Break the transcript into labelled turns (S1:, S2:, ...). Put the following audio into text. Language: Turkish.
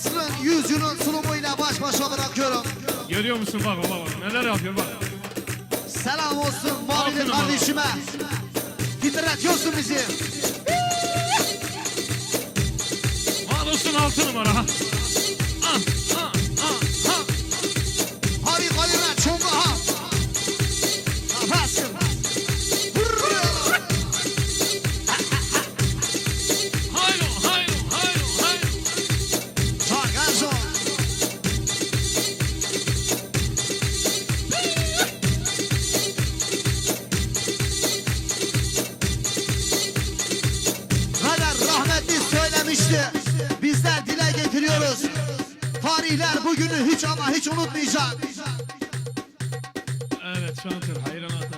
S1: babasının yüzünün sunumuyla baş başa bırakıyorum.
S2: Görüyor musun bak baba neler yapıyor bak.
S1: Selam olsun Mavili kardeşime. Dinletiyorsun bizi.
S2: Al olsun altı numara. Ah.
S1: Söylemişti. Bizler dile getiriyoruz. Tarihler bugünü hiç ama hiç unutmayacak.
S2: Evet şantır şantır.